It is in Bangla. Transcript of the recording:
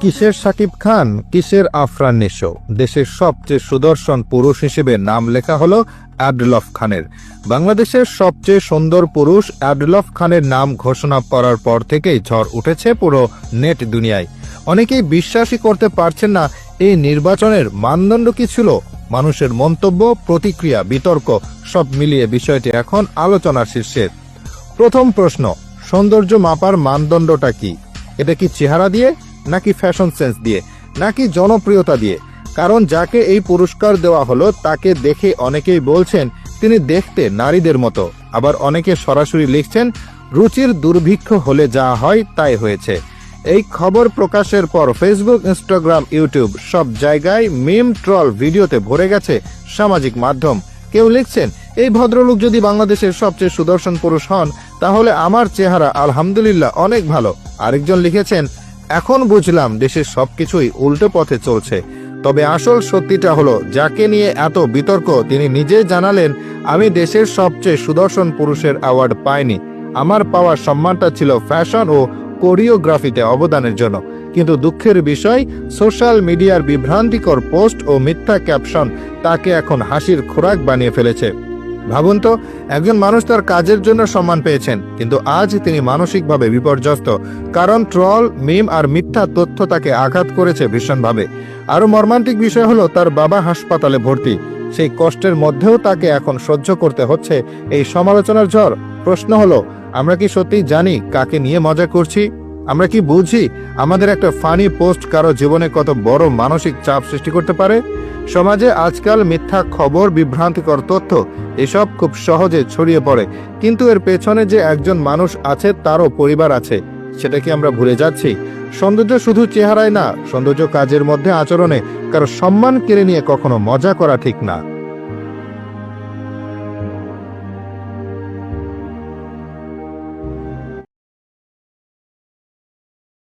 কিসের সাকিব খান, কিসের আফরান নিশো? দেশের সবচেয়ে সুদর্শন পুরুষ হিসেবে নাম লেখা হলো অ্যাডলফ খানের। বাংলাদেশের সবচেয়ে সুন্দর পুরুষ অ্যাডলফ খানের নাম ঘোষণা করার পর থেকেই ঝড় উঠেছে পুরো নেট দুনিয়ায়। অনেকেই বিশ্বাসই করতে পারছেন না, এই নির্বাচনের মানদণ্ড কি ছিল? মানুষের মন্তব্য, প্রতিক্রিয়া, বিতর্ক, সব মিলিয়ে বিষয়টি এখন আলোচনার শীর্ষে। প্রথম প্রশ্ন, সৌন্দর্য মাপার মানদণ্ডটা কি? এটা কি চেহারা দিয়ে নাকি ফ্যাশন সেন্স দিয়ে, নাকি জনপ্রিয়তা দিয়ে। কারণ যাকে এই পুরস্কার দেওয়া হলো, তাকে দেখে অনেকেই বলছেন তিনি দেখতে নারীদের মতো। আবার অনেকে সরাসরি লিখছেন, রুচির দুর্ভিক্ষ হলে যা হয় তাই হয়েছে। এই খবর প্রকাশের পর ফেসবুক ইনস্টাগ্রাম ইউটিউব সব জায়গায় মিম ট্রল ভিডিওতে ভরে গেছে সামাজিক মাধ্যম। কেউ লিখছেন, এই ভদ্রলোক যদি বাংলাদেশের সবচেয়ে সুদর্শন পুরুষ হন, তাহলে আমার চেহারা আলহামদুলিল্লাহ অনেক ভালো। আরেকজন লিখেছেন এখন বুঝলাম দেশের সবকিছুই উল্টো পথে চলছে। তবে আসল সত্যিটা হলো, যাকে নিয়ে এত বিতর্ক, তিনি নিজে জানালেন, আমি দেশের সবচেয়ে সুদর্শন পুরুষের অ্যাওয়ার্ড পাইনি। আমার পাওয়া সম্মানটা ছিল ফ্যাশন ও কোরিওগ্রাফিতে অবদানের জন্য। কিন্তু দুঃখের বিষয় সোশ্যাল মিডিয়ার বিভ্রান্তিকর পোস্ট ও মিথ্যা ক্যাপশন তাকে এখন হাসির খোরাক বানিয়ে ফেলেছে। ভাবুন তো, একজন মানুষ তার কাজের জন্য সম্মান পেয়েছেন, কিন্তু আজ তিনি মানসিকভাবে বিপর্যস্ত। কারণ ট্রল, মিম আর মিথ্যা তথ্য তাকে আঘাত করেছে ভীষণভাবে। আরও মর্মান্তিক বিষয় হলো তার বাবা হাসপাতালে ভর্তি। সেই কষ্টের মধ্যেও তাকে এখন সহ্য করতে হচ্ছে এই সমালোচনার ঝড়। প্রশ্ন হলো, আমরা কি সত্যি জানি কাকে নিয়ে মজা করছি? আমরা কি বুঝি আমাদের একটা ফানি পোস্ট কারও জীবনে কত বড় মানসিক চাপ সৃষ্টি করতে পারে? সমাজে আজকাল মিথ্যা খবর, বিভ্রান্তিকর তথ্য, এসব খুব সহজে ছড়িয়ে পড়ে। কিন্তু এর পেছনে যে একজন মানুষ আছে, তারও পরিবার আছে। সেটা কি আমরা ভুলে যাচ্ছি? সৌন্দর্য শুধু চেহারায় না, সৌন্দর্য কাজের মধ্যে আচরণে কারও সম্মান কেড়ে নিয়ে কখনো মজা করা ঠিক না।